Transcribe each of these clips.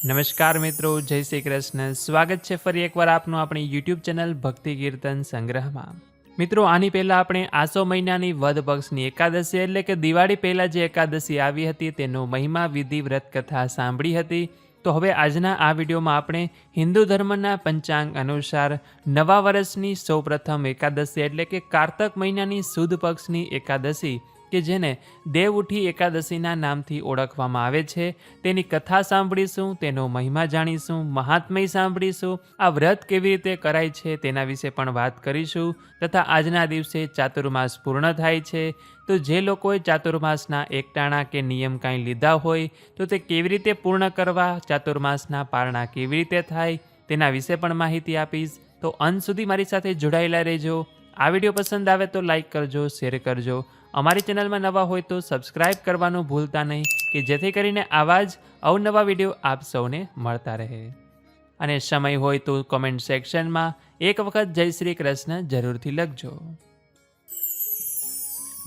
નમસ્કાર મિત્રો, જય શ્રી કૃષ્ણ. સ્વાગત છે ફરી એકવાર આપનું આપણી યુટ્યુબ ચેનલ ભક્તિ કીર્તન સંગ્રહમાં. મિત્રો, આની પહેલાં આપણે આસો મહિનાની વદ પક્ષની એકાદશી એટલે કે દિવાળી પહેલાં જે એકાદશી આવી હતી તેનો મહિમા, વિધિ, વ્રત કથા સાંભળી હતી. તો હવે આજના આ વિડીયોમાં આપણે હિન્દુ ધર્મના પંચાંગ અનુસાર નવા વર્ષની સૌપ્રથમ એકાદશી એટલે કે કારતક મહિનાની સુદ પક્ષની એકાદશી કે જેને દેવ ઉઠી એકાદશીના નામથી ઓળખવામાં આવે છે, તેની કથા સાંભળીશું, તેનો મહિમા જાણીશું, મહાત્મય સાંભળીશું, આ વ્રત કેવી રીતે કરાય છે તેના વિશે પણ વાત કરીશું, તથા આજના દિવસે ચાતુર્માસ પૂર્ણ થાય છે. તો જે લોકોએ ચાતુર્માસના એકટાણા કે નિયમ કાંઈ લીધા હોય, તો તે કેવી રીતે પૂર્ણ કરવા, ચાતુર્માસના પારણા કેવી રીતે થાય, તેના વિશે પણ માહિતી આપીશ. તો અંત સુધી મારી સાથે જોડાયેલા રહેજો. આ વીડિયો પસંદ આવે તો લાઈક કરજો, શેર કરજો. અમારી ચેનલમાં નવા હોય તો સબસ્ક્રાઇબ કરવાનું ભૂલતા નહીં, કે જેથી કરીને આવા જ અવનવા વીડિયો આપ સૌને મળતા રહે. અને સમય હોય તો કોમેન્ટ સેક્શનમાં એક વખત જય શ્રી કૃષ્ણ જરૂરથી લખજો.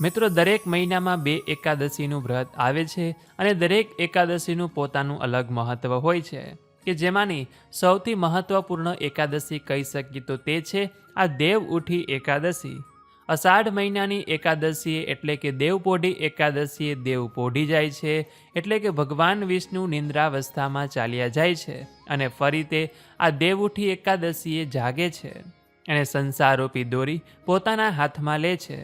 મિત્રો, દરેક મહિનામાં બે એકાદશીનું વ્રત આવે છે અને દરેક એકાદશીનું પોતાનું અલગ મહત્ત્વ હોય છે. કે જેમાંની સૌથી મહત્વપૂર્ણ એકાદશી કહી શકીએ તો તે છે? આ દેવ ઉઠી એકાદશી. અષાઢ મહિનાની એકાદશીએ એટલે કે દેવપોઢી એકાદશીએ દેવ પોઢી જાય છે, એટલે કે ભગવાન વિષ્ણુ નિંદ્રાવસ્થામાં ચાલ્યા જાય છે અને ફરી તે આ દેવ ઉઠી એકાદશીએ જાગે છે. અને સંસારોપી દોરી પોતાના હાથમાં લે છે.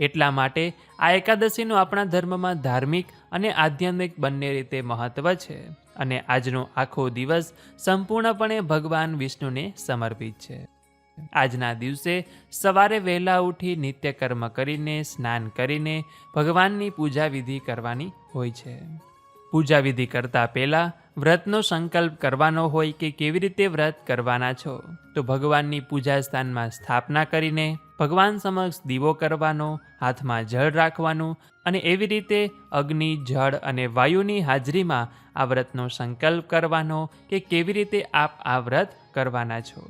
એટલા માટે આ એકાદશીનું આપણા ધર્મમાં ધાર્મિક અને આધ્યાત્મિક બંને રીતે મહત્ત્વ છે. અને આજનો આખો દિવસ સંપૂર્ણપણે ભગવાન વિષ્ણુને સમર્પિત છે. આજના દિવસે સવારે વહેલા ઉઠી નિત્યકર્મ કરીને, સ્નાન કરીને ભગવાનની પૂજા વિધિ કરવાની હોય છે. પૂજા વિધિ કરતા પહેલાં વ્રતનો સંકલ્પ કરવાનો હોય કે કેવી રીતે વ્રત કરવાના છો, તો ભગવાનની પૂજા સ્થાનમાં સ્થાપના કરીને ભગવાન સમક્ષ દીવો કરવાનો, હાથમાં જળ રાખવાનું અને એવી રીતે અગ્નિ, જળ અને વાયુની હાજરીમાં આ વ્રતનો સંકલ્પ કરવાનો કે કેવી રીતે આપ આ વ્રત કરવાના છો.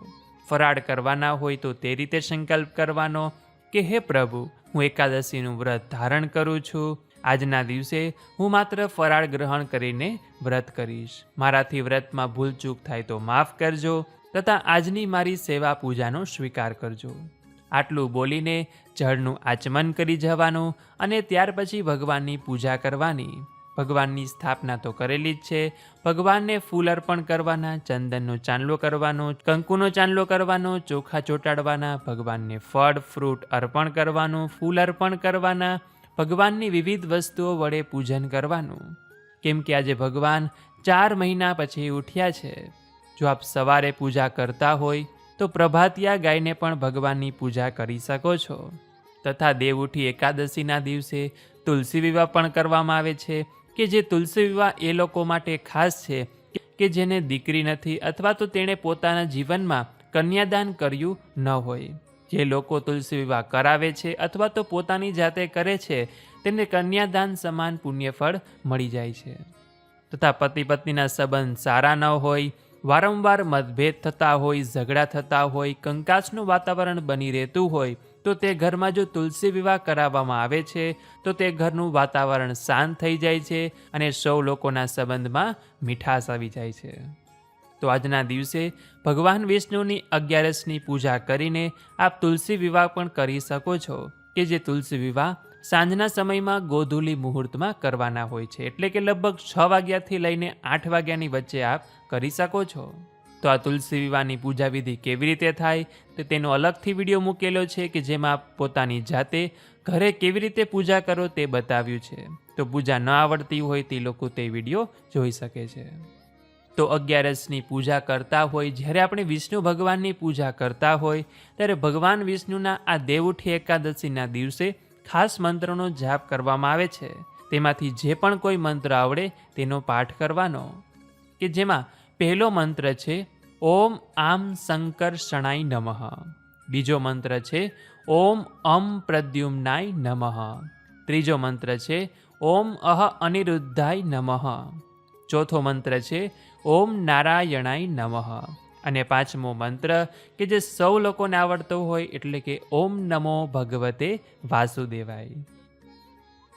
ફરાળ કરવાના હોય તો તે રીતે સંકલ્પ કરવાનો કે, હે પ્રભુ, હું એકાદશીનું વ્રત ધારણ કરું છું આજના દિવસે હું માત્ર ફરાળ ગ્રહણ કરીને વ્રત કરીશ. મારાથી વ્રતમાં ભૂલચૂક થાય તો માફ કરજો તથા આજની મારી સેવા પૂજાનો સ્વીકાર કરજો. આટલું બોલીને જળનું આચમન કરી જવાનું અને ત્યાર પછી ભગવાનની પૂજા કરવાની. ભગવાનની સ્થાપના તો કરેલી જ છે. ભગવાનને ફૂલ અર્પણ કરવાના, ચંદનનો ચાંદલો કરવાનો, કંકુનો ચાંદલો કરવાનો, ચોખા ચોંટાડવાના, ભગવાનને ફળ, ફ્રૂટ અર્પણ કરવાનું, ફૂલ અર્પણ કરવાના ભગવાનની વિવિધ વસ્તુઓ વડે પૂજન કરવાનું. કેમ કે આજે ભગવાન ચાર મહિના પછી ઉઠ્યા છે. જો આપ સવારે પૂજા કરતા હોય, તો પ્રભાતિયા ગાયને પણ ભગવાનની પૂજા કરી શકો છો. તથા દેવ ઉઠી એકાદશીના દિવસે તુલસી વિવાહ પણ કરવામાં આવે છે, કે જે તુલસી વિવાહ એ લોકો માટે ખાસ છે, કે જેને દીકરી નથી અથવા તો તેણે પોતાના જીવનમાં કન્યાદાન કર્યું ન હોય. જે લોકો તુલસી વિવાહ કરાવે છે અથવા તો પોતાની જાતે કરે છે, તેને કન્યાદાન સમાન પુણ્યફળ મળી જાય છે. તથા પતિ પત્નીના સંબંધ સારા ન હોય, વારંવાર મતભેદ થતા હોય, ઝઘડા થતા હોય, કંકાસનું વાતાવરણ બની રહેતું હોય, તો તે ઘરમાં જો તુલસી વિવાહ કરાવવામાં આવે છે, તો તે ઘરનું વાતાવરણ શાંત થઈ જાય છે અને સૌ લોકોના સંબંધમાં મીઠાશ આવી જાય છે. તો આજના દિવસે ભગવાન વિષ્ણુની અગિયારસની પૂજા કરીને આપ તુલસી વિવાહ પણ કરી શકો છો, કે જે તુલસી વિવાહ સાંજના સમયમાં ગોધુલી મુહૂર્તમાં કરવાના હોય છે. એટલે કે લગભગ છ વાગ્યાથી લઈને આઠ વાગ્યાની વચ્ચે આપ કરી શકો છો. તો આ તુલસી વિવાહની પૂજા વિધિ કેવી રીતે થાય? તો તેનો અલગથી વીડિયો મૂકેલો છે કે જેમાં પોતાની જાતે ઘરે કેવી રીતે પૂજા કરો તે બતાવ્યું છે. તો પૂજા ન આવડતી હોય તે લોકો તે વીડિયો જોઈ શકે છે. તો અગિયારસની પૂજા કરતા હોય, જ્યારે આપણે વિષ્ણુ ભગવાનની પૂજા કરતા હોય, ત્યારે ભગવાન વિષ્ણુના આ દેવઉઠી એકાદશીના દિવસે ખાસ મંત્રનો જાપ કરવામાં આવે છે. તેમાંથી જે પણ કોઈ મંત્ર આવડે, તેનો પાઠ કરવાનો. કે જેમાં પહેલો મંત્ર છે, ઓમ આમ શંકર શણાય નમઃ. બીજો મંત્ર છે, ઓમ અમ પ્રદ્યુમ્નાય નમઃ. ત્રીજો મંત્ર છે, ઓમ અહ અનિરુદ્ધાય નમઃ. ચોથો મંત્ર છે ઓમ નારાયણાય નમઃ. અને પાંચમો મંત્ર કે જે સૌ લોકોને આવડતો હોય એટલે કે ઓમ નમો ભગવતે વાસુદેવાય.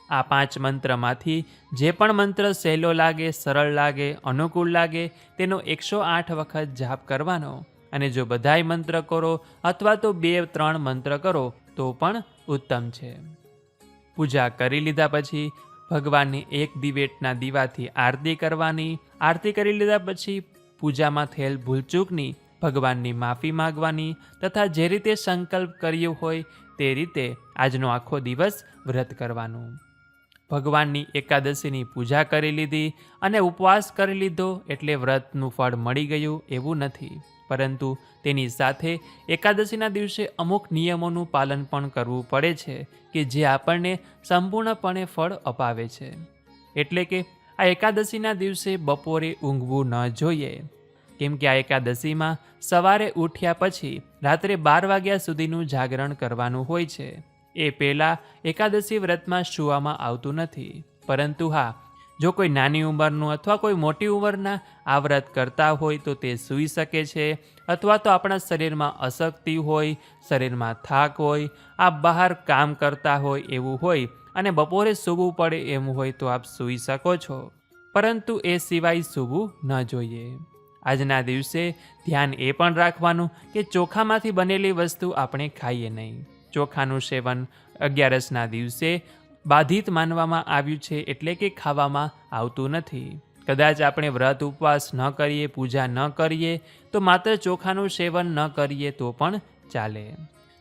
આ પાંચ મંત્રમાંથી જે પણ મંત્ર સહેલો લાગે, સરળ લાગે, અનુકૂળ લાગે, તેનો એકસો આઠ વખત જાપ કરવાનો. અને જો બધાય મંત્ર કરો અથવા તો બે, ત્રણ મંત્ર કરો તો પણ ઉત્તમ છે. પૂજા કરી લીધા પછી ભગવાનની એક દિવેટના દીવાથી આરતી કરવાની. આરતી કરી લીધા પછી પૂજામાં થયેલ ભૂલચૂકની ભગવાનની માફી માગવાની તથા જે રીતે સંકલ્પ કર્યો હોય તે રીતે આજનો આખો દિવસ વ્રત કરવાનું. ભગવાનની એકાદશીની પૂજા કરી લીધી અને ઉપવાસ કરી લીધો એટલે વ્રતનું ફળ મળી ગયું એવું નથી. પરંતુ તેની સાથે એકાદશીના દિવસે અમુક નિયમોનું પાલન પણ કરવું પડે છે કે જે આપણને સંપૂર્ણપણે ફળ અપાવે છે. એટલે કે આ એકાદશીના દિવસે બપોરે ઊંઘવું ન જોઈએ. કેમ કે આ એકાદશીમાં સવારે ઉઠ્યા પછી રાત્રે બાર વાગ્યા સુધીનું જાગરણ કરવાનું હોય છે. એ પહેલાં એકાદશી વ્રતમાં સૂવામાં આવતું નથી. પરંતુ હા જો કોઈ નાની ઉંમરનું અથવા કોઈ મોટી ઉંમરના આ વ્રત કરતા હોય તો તે સૂઈ શકે છે અથવા તો આપણા શરીરમાં અશક્તિ હોય, શરીરમાં થાક હોય, આપ બહાર કામ કરતા હોય એવું હોય અને બપોરે સૂવું પડે એમ હોય તો આપ સૂઈ શકો છો. પરંતુ એ સિવાય સૂવું ન જોઈએ. આજના દિવસે ધ્યાન એ પણ રાખવાનું કે ચોખામાંથી બનેલી વસ્તુ આપણે ખાઈએ નહીં. ચોખાનું સેવન અગિયારસના દિવસે બાધિત માનવામાં આવ્યું છે એટલે કે ખાવામાં આવતું નથી. કદાચ આપણે વ્રત ઉપવાસ ન કરીએ, પૂજા ન કરીએ, તો માત્ર ચોખાનું સેવન ન કરીએ તો પણ ચાલે.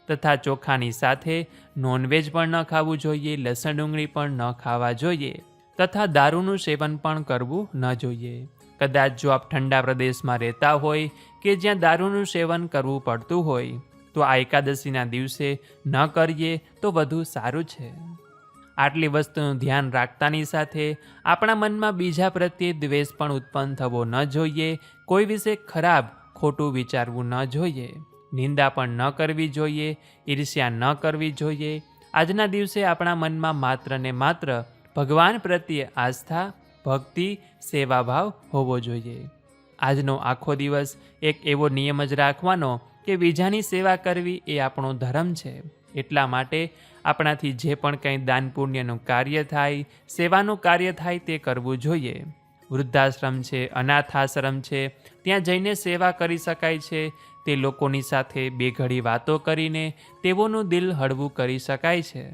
તથા ચોખાની સાથે નોનવેજ પણ ન ખાવું જોઈએ, લસણ ડુંગળી પણ ન ખાવા જોઈએ, તથા દારૂનું સેવન પણ કરવું ન જોઈએ. કદાચ જો આપ ઠંડા પ્રદેશમાં રહેતા હોય કે જ્યાં દારૂનું સેવન કરવું પડતું હોય, તો આ એકાદશીના દિવસે ન કરીએ તો વધુ સારું છે. આટલી વસ્તુનું ધ્યાન રાખતાની સાથે આપણા મનમાં બીજા પ્રત્યે દ્વેષ પણ ઉત્પન્ન થવો ન જોઈએ, કોઈ વિશે ખરાબ, ખોટું વિચારવું ન જોઈએ, નિંદા પણ ન કરવી જોઈએ, ઈર્ષ્યા ન કરવી જોઈએ. આજના દિવસે આપણા મનમાં માત્ર ને માત્ર ભગવાન પ્રત્યે આસ્થા, ભક્તિ, સેવાભાવ હોવો જોઈએ. આજનો આખો દિવસ એક એવો નિયમ જ રાખવાનો કે બીજાની સેવા કરવી એ આપણો ધર્મ છે. એટલા માટે આપણાથી જે પણ કંઈ દાન પુણ્યનું કાર્ય થાય, સેવાનું કાર્ય થાય તે કરવું જોઈએ. વૃદ્ધાશ્રમ છે, અનાથાશ્રમ છે, ત્યાં જઈને સેવા કરી શકાય છે, તે લોકોની સાથે બે ઘડી વાતો કરીને તેઓનું દિલ હળવું કરી શકાય છે.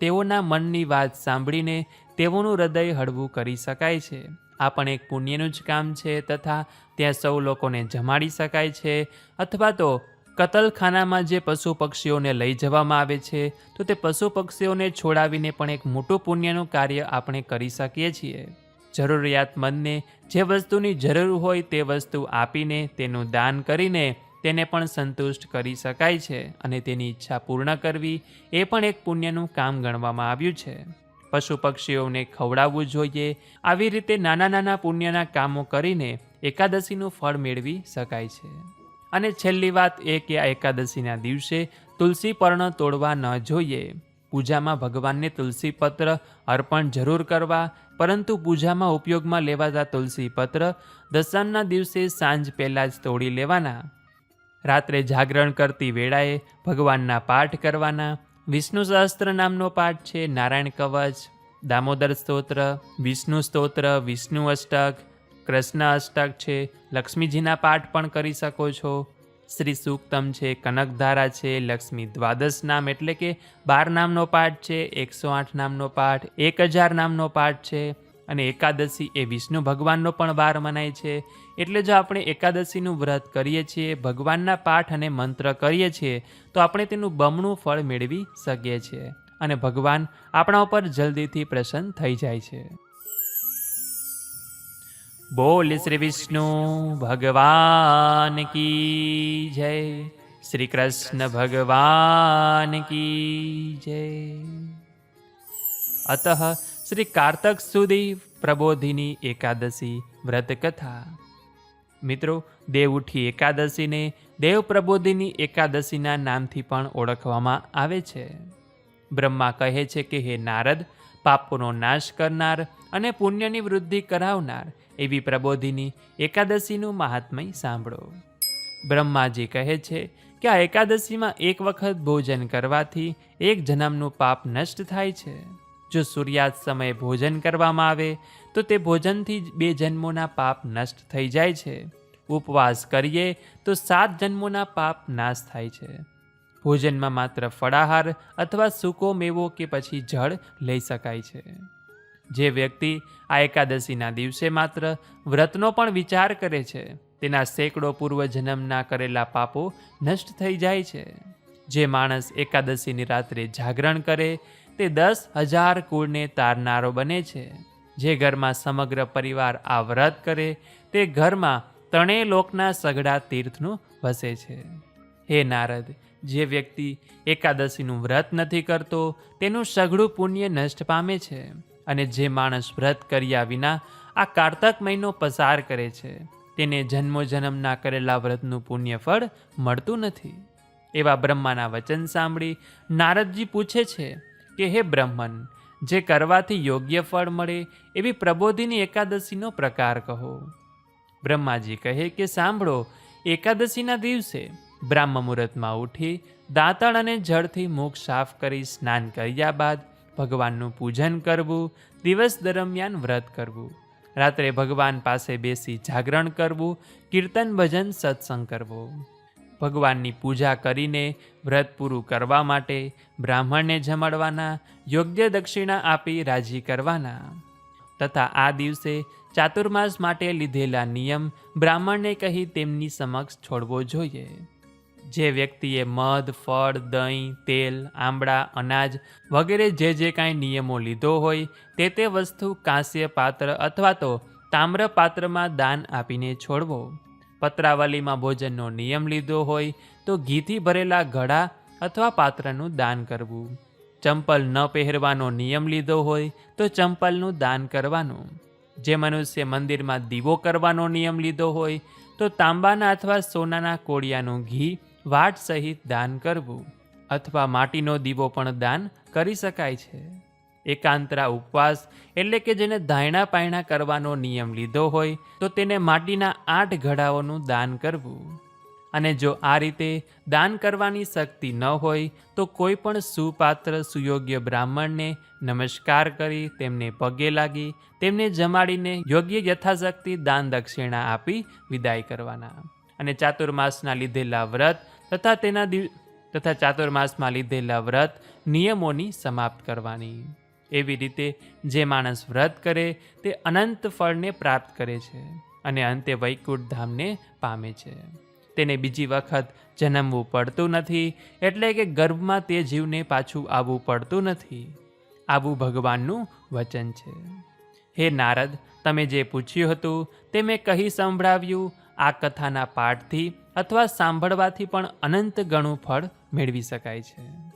તેઓના મનની વાત સાંભળીને તેઓનું હૃદય હળવું કરી શકાય છે. આ પણ એક પુણ્યનું જ કામ છે તથા ત્યાં સૌ લોકોને જમાડી શકાય છે અથવા તો કતલખાનામાં જે પશુ પક્ષીઓને લઈ જવામાં આવે છે, તો તે પશુ પક્ષીઓને છોડાવીને પણ એક મોટું પુણ્યનું કાર્ય આપણે કરી શકીએ છીએ. જરૂરિયાતમંદને જે વસ્તુની જરૂર હોય તે વસ્તુ આપીને તેનું દાન કરીને તેને પણ સંતુષ્ટ કરી શકાય છે અને તેની ઈચ્છા પૂર્ણ કરવી એ પણ એક પુણ્યનું કામ ગણવામાં આવ્યું છે. પશુ પક્ષીઓને ખવડાવવું જોઈએ, આવી રીતે નાના નાના પુણ્યના કામો કરીને એકાદશીનું ફળ મેળવી શકાય છે. અને છેલ્લી વાત એ કે આ એકાદશીના દિવસે તુલસી પર્ણ તોડવા ન જોઈએ. પૂજામાં ભગવાનને તુલસી પત્ર અર્પણ જરૂર કરવા, પરંતુ પૂજામાં ઉપયોગમાં લેવાતા તુલસી પત્ર દસમના દિવસે સાંજ પહેલાં જ તોડી લેવાના. રાત્રે જાગરણ કરતી વેળાએ ભગવાનના પાઠ કરવાના. વિષ્ણુ સહસ્ત્ર નામનો પાઠ છે, નારાયણ કવચ, દામોદર સ્તોત્ર, વિષ્ણુ સ્તોત્ર, વિષ્ણુ અષ્ટક કૃષ્ણ અષ્ટક છે, લક્ષ્મીજીના પાઠ પણ કરી શકો છો. શ્રી સૂક્તમ છે, કનકધારા છે, લક્ષ્મી દ્વાદશ નામ એટલે કે બાર નામનો પાઠ છે, એકસો આઠ નામનો પાઠ, એક હજાર નામનો પાઠ છે અને એકાદશી એ વિષ્ણુ ભગવાનનો પણ વાર મનાય છે. એટલે જો આપણે એકાદશીનું વ્રત કરીએ છીએ, ભગવાનના પાઠ અને મંત્ર કરીએ છીએ, તો આપણે તેનું બમણું ફળ મેળવી શકીએ છીએ અને ભગવાન આપણા ઉપર જલ્દીથી પ્રસન્ન થઈ જાય છે. બોલ શ્રી વિષ્ણુ ભગવાન કી જય. શ્રી કૃષ્ણ ભગવાન કી જય. અત શ્રી કારતક સુધી પ્રબોધિની એકાદશી વ્રત કથા મિત્રો દેવઉઠી એકાદશીને દેવ પ્રબોધિની એકાદશીના નામથી પણ ઓળખવામાં આવે છે. બ્રહ્મા કહે છે કે, હે નારદ પાપોનો નાશ કરનાર અને પુણ્યની વૃદ્ધિ કરાવનાર એવી પ્રબોધિની એકાદશીનું મહાત્મય સાંભળો. બ્રહ્માજી કહે છે કે આ એકાદશીમાં એક વખત ભોજન કરવાથી એક જન્મનું પાપ નષ્ટ થાય છે. જો સૂર્યાસ્ત સમયે ભોજન કરવામાં આવે, તો તે ભોજનથી જ બે જન્મોના પાપ નષ્ટ થઈ જાય છે. ઉપવાસ કરીએ, તો સાત જન્મોના પાપ નાશ થાય છે. ભોજનમાં માત્ર ફળાહાર અથવા સૂકો મેવો કે પછી જળ લઈ શકાય છે. જે વ્યક્તિ આ એકાદશીના દિવસે માત્ર વ્રતનો પણ વિચાર કરે છે, તેના સેંકડો પૂર્વ જન્મના કરેલા પાપો નષ્ટ થઈ જાય છે. જે માણસ એકાદશીની રાત્રે જાગરણ કરે, તે દસ હજાર કુળને તારનારો બને છે. જે ઘરમાં સમગ્ર પરિવાર આ વ્રત કરે, તે ઘરમાં ત્રણેય લોકના સઘળા તીર્થનું વસે છે. હે નારદ જે વ્યક્તિ એકાદશીનું વ્રત નથી કરતો, તેનું સઘળું પુણ્ય નષ્ટ પામે છે અને જે માણસ વ્રત કર્યા વિના આ કારતક મહિનો પસાર કરે છે, તેને જન્મો જન્મના કરેલા વ્રતનું પુણ્ય ફળ મળતું નથી. એવા બ્રહ્માના વચન સાંભળી નારદજી પૂછે છે કે, હે બ્રહ્મન, જે કરવાથી યોગ્ય ફળ મળે એવી પ્રબોધિની એકાદશીનો પ્રકાર કહો. બ્રહ્માજી કહે કે, સાંભળો, એકાદશીના દિવસે બ્રાહ્મ મુહૂર્તમાં ઉઠી, દાંતણ અને જળથી મુખ સાફ કરી સ્નાન કર્યા બાદ ભગવાનનું પૂજન કરવું, દિવસ દરમિયાન વ્રત કરવું. રાત્રે ભગવાન પાસે બેસી જાગરણ કરવું, કીર્તન ભજન સત્સંગ કરવો. ભગવાનની પૂજા કરીને વ્રત પૂરું કરવા માટે બ્રાહ્મણને જમાડવાના, યોગ્ય દક્ષિણા આપી રાજી કરવાના. તથા આ દિવસે ચાતુર્માસ માટે લીધેલા નિયમ બ્રાહ્મણને કહી તેમની સમક્ષ છોડવો જોઈએ. જે વ્યક્તિએ મધ, ફળ, દહીં, તેલ આંબળા અનાજ વગેરે જે જે કાંઈ નિયમો લીધો હોય તે તે વસ્તુ કાંસ્ય પાત્ર અથવા તો તામ્ર પાત્રમાં દાન આપીને છોડવો. પત્રાવલીમાં ભોજનનો નિયમ લીધો હોય તો ઘીથી ભરેલા ઘડા અથવા પાત્રનું દાન કરવું. ચંપલ ન પહેરવાનો નિયમ લીધો હોય તો ચંપલનું દાન કરવાનું. જે મનુષ્ય મંદિરમાં દીવો કરવાનો નિયમ લીધો હોય તો તાંબાના અથવા સોનાના કોળિયાનું ઘી વાટ સહિત દાન કરવું અથવા માટીનો દીવો પણ દાન કરી શકાય છે. એકાંતરા ઉપવાસ એટલે કે જેને ધાયણા પાયણા કરવાનો નિયમ લીધો હોય તો તેને માટીના આઠ ઘડાઓનું દાન કરવું. અને જો આ રીતે દાન કરવાની શક્તિ ન હોય તો કોઈ પણ સુપાત્ર સુયોગ્ય બ્રાહ્મણને નમસ્કાર કરી તેમને પગે લાગી તેમને જમાડીને યોગ્ય યથાશક્તિ દાન દક્ષિણા આપી વિદાય કરવાના. અને ચાતુર્માસના લીધેલા વ્રત તથા તેના દિવ, તથા ચાતુર્માસમાં લીધેલા વ્રત નિયમોની સમાપ્ત કરવાની. એવી રીતે જે માણસ વ્રત કરે તે અનંત ફળને પ્રાપ્ત કરે છે અને અંતે વૈકુંઠ ધામને પામે છે. તેને બીજી વખત જન્મવું પડતું નથી એટલે કે ગર્ભમાં તે જીવને પાછું આવવું પડતું નથી. આવું ભગવાનનું વચન છે. હે નારદ, તમે જે પૂછ્યું હતું તે મેં કહી સંભળાવ્યું. આ કથાના પાઠથી અથવા સાંભળવાથી પણ અનંત ગણું ફળ મેળવી શકાય છે.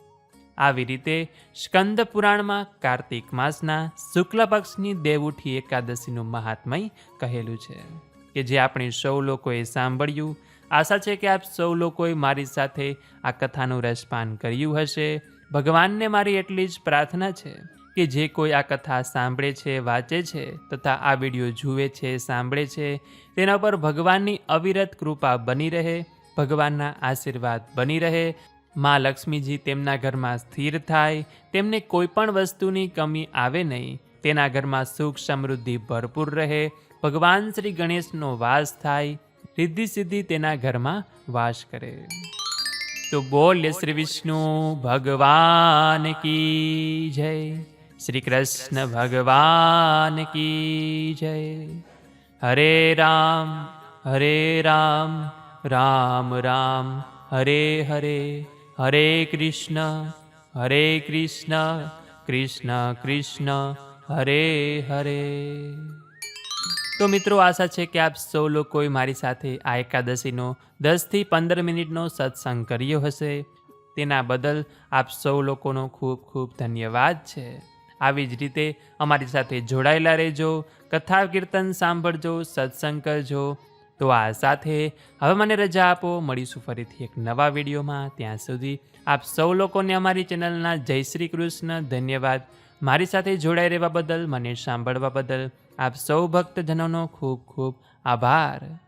આવી રીતે સ્કંદ પુરાણમાં કાર્તિક માસના શુક્લ પક્ષની દેવઉઠી એકાદશીનું મહાત્મય કહેલું છે કે જે આપણે સૌ લોકોએ સાંભળ્યું. આશા છે કે આપ સૌ લોકોએ મારી સાથે આ કથાનું રસપાન કર્યું હશે. ભગવાનને મારી એટલી જ પ્રાર્થના છે. કે જે કોઈ આ કથા સાંભળે છે, વાંચે છે તથા આ વીડિયો જુએ છે, સાંભળે છે, તેના પર ભગવાનની અવિરત કૃપા બની રહે, ભગવાનના આશીર્વાદ બની રહે, માં લક્ષ્મીજી તેમના ઘરમાં સ્થિર થાય, તેમને કોઈ પણ વસ્તુની કમી આવે નહીં, તેના ઘરમાં સુખ સમૃદ્ધિ ભરપૂર રહે, ભગવાન શ્રી ગણેશનો વાસ થાય રિદ્ધિ સિદ્ધિ તેના ઘરમાં વાસ કરે. તો બોલે શ્રી વિષ્ણુ, ભગવાન કી જય. શ્રી કૃષ્ણ ભગવાન કી જય. હરે રામ હરે રામ રામ રામ, હરે હરે હરે કૃષ્ણ હરે કૃષ્ણ કૃષ્ણ કૃષ્ણ, હરે હરે. તો મિત્રો આશા છે કે આપ સૌ લોકોએ મારી સાથે આ એકાદશીનો દસથી પંદર મિનિટનો સત્સંગ કર્યો હશે. તેના બદલ આપ સૌ લોકોનો ખૂબ ખૂબ ધન્યવાદ છે. આવી જ રીતે અમારી સાથે જોડાયેલા રહેજો, કથા કીર્તન સાંભળજો, સત્સંગ કરજો. તો આ સાથે હવે મને રજા આપો. મળીશું ફરીથી એક નવા વિડીયોમાં. ત્યાં સુધી આપ સૌ લોકોને અમારી ચેનલના જય શ્રી કૃષ્ણ ધન્યવાદ. મારી સાથે જોડાઈ રહેવા બદલ, મને સાંભળવા બદલ આપ સૌ ભક્તજનોનો ખૂબ ખૂબ આભાર.